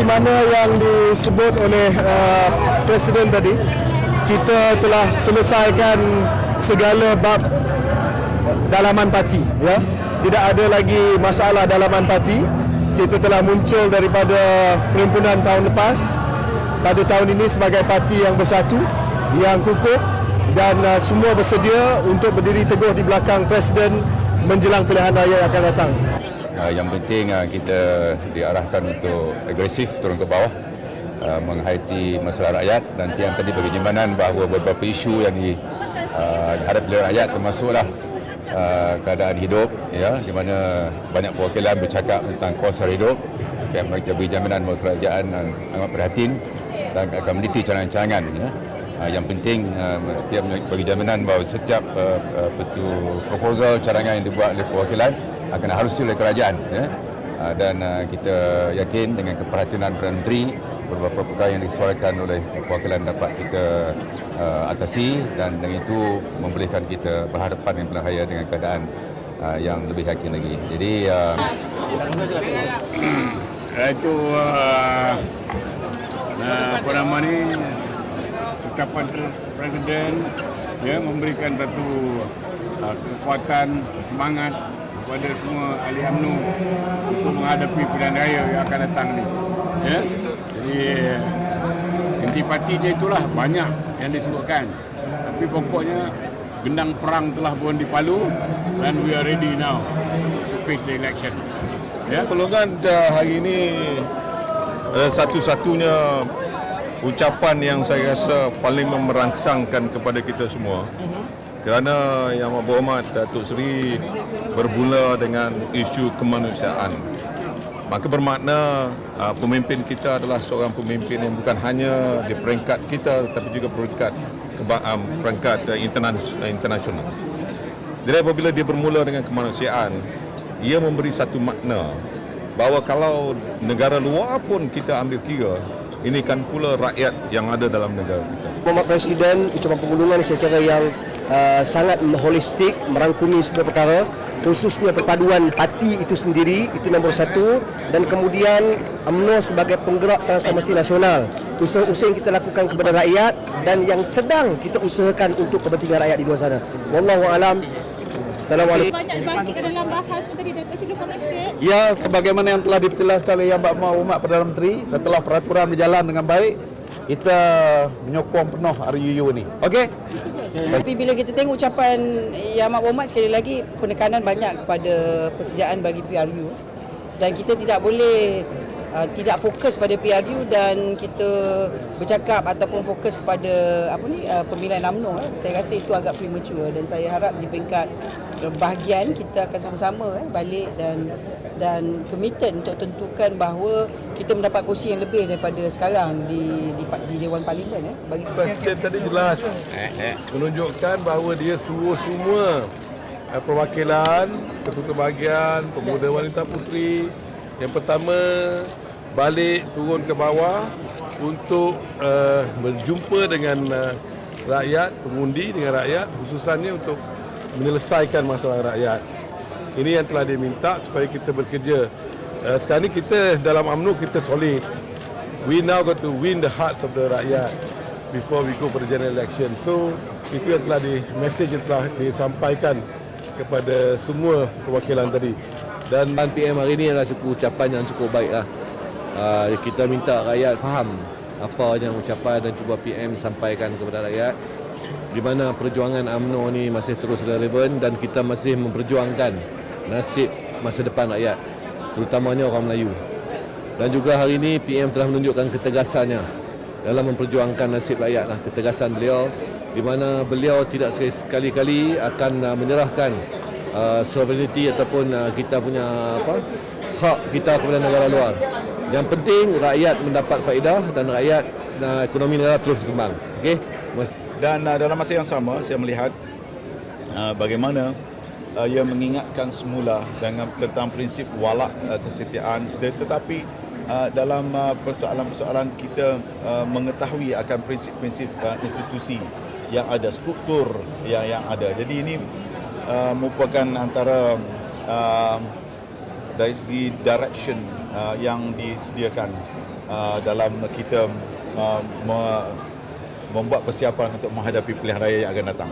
sebagaimana yang disebut oleh uh, Presiden tadi, kita telah selesaikan segala bab dalaman parti. Ya, tidak ada lagi masalah dalaman parti. Kita telah muncul daripada perhimpunan tahun lepas pada tahun ini sebagai parti yang bersatu, yang kukuh dan uh, semua bersedia untuk berdiri teguh di belakang Presiden menjelang pilihan raya yang akan datang. Uh, yang penting uh, kita diarahkan untuk agresif turun ke bawah uh, menghayati masalah rakyat dan yang tadi bagi jimbanan bahawa beberapa isu yang di, dihadapi oleh rakyat termasuklah uh, keadaan hidup ya di mana banyak perwakilan bercakap tentang kos hidup yang bagi jaminan bahawa kerajaan amat perhatian dan akan meneliti cadangan-cadangan ya. Yang penting uh, dia bagi jaminan bahawa setiap uh, uh, proposal cadangan yang dibuat oleh perwakilan akan harusi oleh kerajaan ya. Uh, dan uh, kita yakin dengan keperhatian Perdana Menteri beberapa perkara yang disuarakan oleh perwakilan dapat kita uh, atasi dan dengan itu membolehkan kita berhadapan dengan pilihan raya dengan keadaan yang lebih yakin lagi. Jadi uh, itu apa nama ni ucapan presiden ya memberikan satu kekuatan semangat kepada semua ahli UMNO untuk menghadapi pilihan raya yang akan datang ni. Ya? Jadi inti parti dia itulah banyak yang disebutkan. Tapi pokoknya gendang perang telah pun dipalu dan we are ready now to face the election. Ya, pertolongan hari ini adalah satu-satunya ucapan yang saya rasa paling memerangsangkan kepada kita semua. Kerana Yang Berhormat Datuk Seri bermula dengan isu kemanusiaan. Maka bermakna uh, pemimpin kita adalah seorang pemimpin yang bukan hanya di peringkat kita tetapi juga peringkat keba- um, peringkat uh, uh, internasional. Jadi apabila dia bermula dengan kemanusiaan, ia memberi satu makna bahawa kalau negara luar pun kita ambil kira, ini kan pula rakyat yang ada dalam negara kita. Bapak Presiden ucapan pengunjungan saya kira yang uh, sangat holistik merangkumi semua perkara khususnya perpaduan parti itu sendiri itu nombor satu. Dan kemudian UMNO sebagai penggerak transformasi nasional. Usaha-usaha yang kita lakukan kepada rakyat dan yang sedang kita usahakan untuk kepentingan rakyat di luar sana. Wallahu alam. Assalamualaikum. Banyak bangkit ke dalam bahas tadi Datuk Seri komen sikit. Ya, sebagaimana yang telah diperjelaskan oleh Yang Berhormat Perdana Menteri, setelah peraturan berjalan dengan baik, kita menyokong penuh RUU ni. Okey? Tapi bila kita tengok ucapan Yang Amat Berhormat sekali lagi penekanan banyak kepada persediaan bagi PRU dan kita tidak boleh uh, tidak fokus pada PRU dan kita bercakap ataupun fokus kepada apa ni uh, pemilihan UMNO eh. Saya rasa itu agak premature dan saya harap di peringkat bahagian kita akan sama-sama eh, balik dan dan committed untuk tentukan bahawa kita mendapat kursi yang lebih daripada sekarang di di, di Dewan Parlimen eh bagi Presiden tadi jelas menunjukkan bahawa dia suruh semua eh, perwakilan, ketua bahagian, pemuda wanita puteri yang pertama balik turun ke bawah untuk uh, berjumpa dengan uh, rakyat, pengundi dengan rakyat khususannya untuk menyelesaikan masalah rakyat. Ini yang telah diminta supaya kita bekerja. Uh, sekarang ni kita dalam UMNO kita solid. We now got to win the hearts of the rakyat before we go for the general election. So itu yang telah di message yang telah disampaikan kepada semua perwakilan tadi. Dan PM hari ini adalah sebuah ucapan yang cukup baik lah. Uh, kita minta rakyat faham apa yang ucapan dan cuba PM sampaikan kepada rakyat di mana perjuangan UMNO ni masih terus relevan dan kita masih memperjuangkan nasib masa depan rakyat terutamanya orang Melayu. Dan juga hari ini PM telah menunjukkan ketegasannya dalam memperjuangkan nasib rakyat lah ketegasan beliau di mana beliau tidak sekali-kali akan uh, menyerahkan uh, sovereignty ataupun uh, kita punya apa hak kita kepada negara luar. Yang penting rakyat mendapat faedah dan rakyat uh, ekonomi negara terus berkembang. Okey. Dan uh, dalam masa yang sama saya melihat uh, bagaimana uh, ia mengingatkan semula dengan tentang prinsip walak uh, kesetiaan tetapi uh, dalam uh, persoalan-persoalan kita uh, mengetahui akan prinsip-prinsip uh, institusi yang ada struktur yang yang ada. Jadi ini uh, merupakan antara uh, dari segi direction uh, yang disediakan uh, dalam kita uh, me- membuat persiapan untuk menghadapi pilihan raya yang akan datang.